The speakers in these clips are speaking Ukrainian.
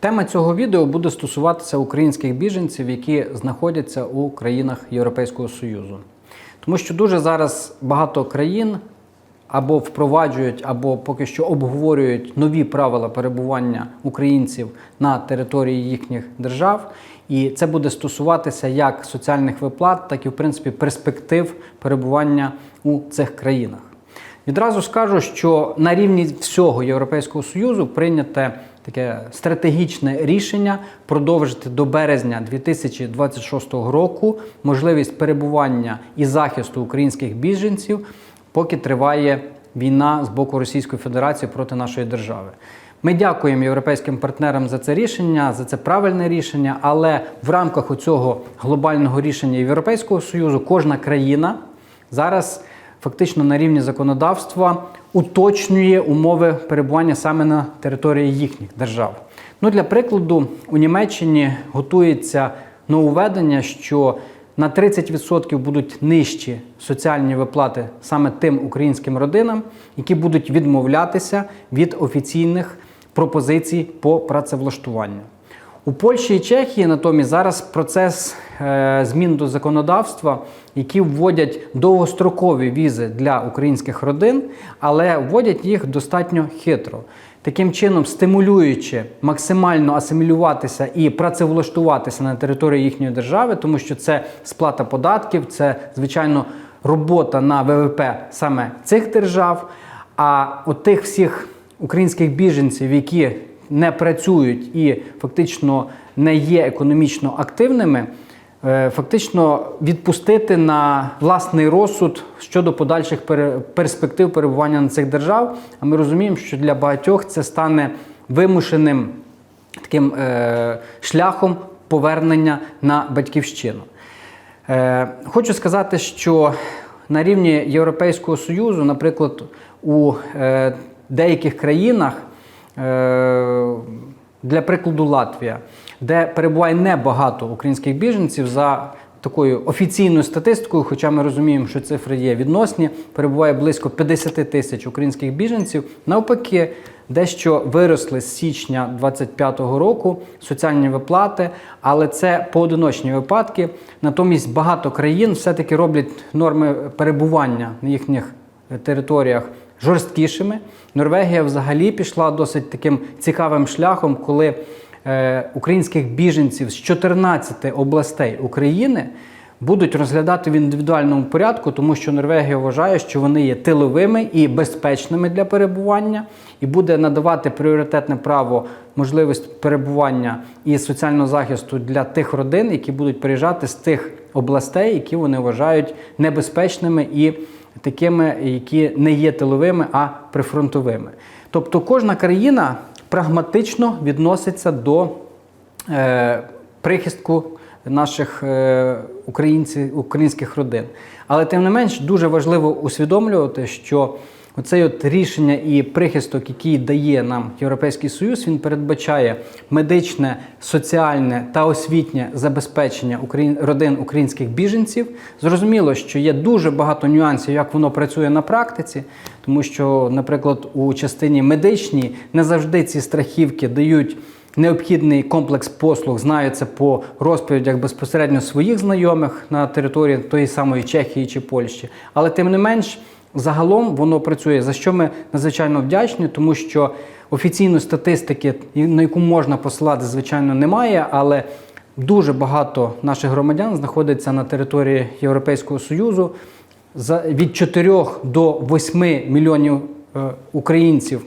Тема цього відео буде стосуватися українських біженців, які знаходяться у країнах Європейського Союзу. Тому що дуже зараз багато країн або впроваджують, або поки що обговорюють нові правила перебування українців на території їхніх держав. І це буде стосуватися як соціальних виплат, так і в принципі перспектив перебування у цих країнах. Відразу скажу, що на рівні всього Європейського Союзу прийняте таке стратегічне рішення продовжити до березня 2026 року можливість перебування і захисту українських біженців, поки триває війна з боку Російської Федерації проти нашої держави. Ми дякуємо європейським партнерам за це рішення, за це правильне рішення. Але в рамках цього глобального рішення Європейського союзу кожна країна зараз фактично на рівні законодавства уточнює умови перебування саме на території їхніх держав. Ну, для прикладу, у Німеччині готується нововведення, що на 30% будуть нижчі соціальні виплати саме тим українським родинам, які будуть відмовлятися від офіційних пропозицій по працевлаштуванню. У Польщі і Чехії натомість зараз процес е, змін до законодавства, які вводять довгострокові візи для українських родин, але вводять їх достатньо хитро. Таким чином, стимулюючи максимально асимілюватися і працевлаштуватися на території їхньої держави, тому що це сплата податків, це звичайно робота на ВВП саме цих держав. А от тих всіх українських біженців, які не працюють і фактично не є економічно активними, е, фактично відпустити на власний розсуд щодо подальших перспектив перебування на цих держав. А ми розуміємо, що для багатьох це стане вимушеним таким е, шляхом повернення на батьківщину. Е, хочу сказати, що на рівні Європейського Союзу, наприклад, у деяких країнах, для прикладу Латвія, де перебуває небагато українських біженців за такою офіційною статистикою, хоча ми розуміємо, що цифри є відносні, перебуває близько 50 тисяч українських біженців. Навпаки, дещо виросли з січня 2025 року соціальні виплати, але це поодиночні випадки. Натомість багато країн все-таки роблять норми перебування на їхніх територіях жорсткішими. Норвегія взагалі пішла досить таким цікавим шляхом, коли е, українських біженців з 14 областей України будуть розглядати в індивідуальному порядку, тому що Норвегія вважає, що вони є тиловими і безпечними для перебування, і буде надавати пріоритетне право можливість перебування і соціального захисту для тих родин, які будуть приїжджати з тих областей, які вони вважають небезпечними і такими, які не є тиловими, а прифронтовими. Тобто кожна країна прагматично відноситься до е, прихистку наших е, українців, українських родин. Але тим не менш дуже важливо усвідомлювати, що Оцей от рішення і прихисток, який дає нам Європейський Союз, він передбачає медичне, соціальне та освітнє забезпечення україн... родин українських біженців. Зрозуміло, що є дуже багато нюансів, як воно працює на практиці, тому що, наприклад, у частині медичній не завжди ці страхівки дають. Необхідний комплекс послуг знаю це по розповідях безпосередньо своїх знайомих на території тої самої Чехії чи Польщі, але тим не менш. Загалом воно працює, за що ми надзвичайно вдячні, тому що офіційної статистики, на яку можна посилати, звичайно, немає, але дуже багато наших громадян знаходиться на території Європейського Союзу. Від 4 до 8 мільйонів е, українців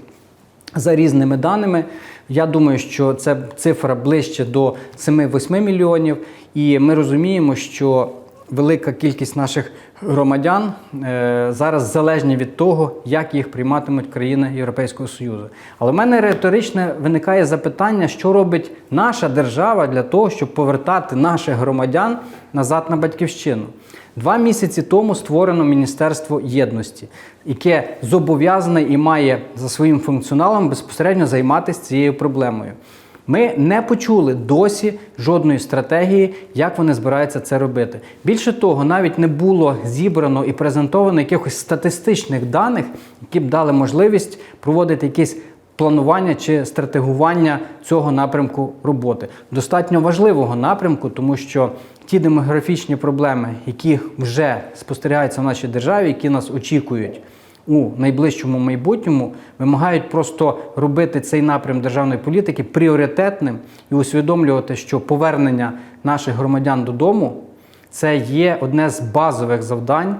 за різними даними. Я думаю, що це цифра ближче до 7-8 мільйонів, і ми розуміємо, що велика кількість наших громадян е, зараз залежні від того, як їх прийматимуть країни Європейського Союзу. Але в мене риторичне виникає запитання, що робить наша держава для того, щоб повертати наших громадян назад на батьківщину. Два місяці тому створено Міністерство єдності, яке зобов'язане і має за своїм функціоналом безпосередньо займатися цією проблемою. Ми не почули досі жодної стратегії, як вони збираються це робити. Більше того, навіть не було зібрано і презентовано якихось статистичних даних, які б дали можливість проводити якийсь планування чи стратегування цього напрямку роботи. Достатньо важливого напрямку, тому що ті демографічні проблеми, які вже спостерігаються в нашій державі, які нас очікують у найближчому майбутньому, вимагають просто робити цей напрям державної політики пріоритетним і усвідомлювати, що повернення наших громадян додому це є одне з базових завдань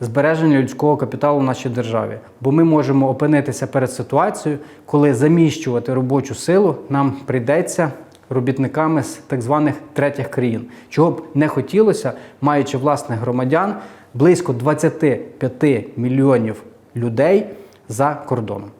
збереження людського капіталу в нашій державі. Бо ми можемо опинитися перед ситуацією, коли заміщувати робочу силу нам прийдеться робітниками з так званих третіх країн, чого б не хотілося, маючи власних громадян близько 25 мільйонів людей за кордоном.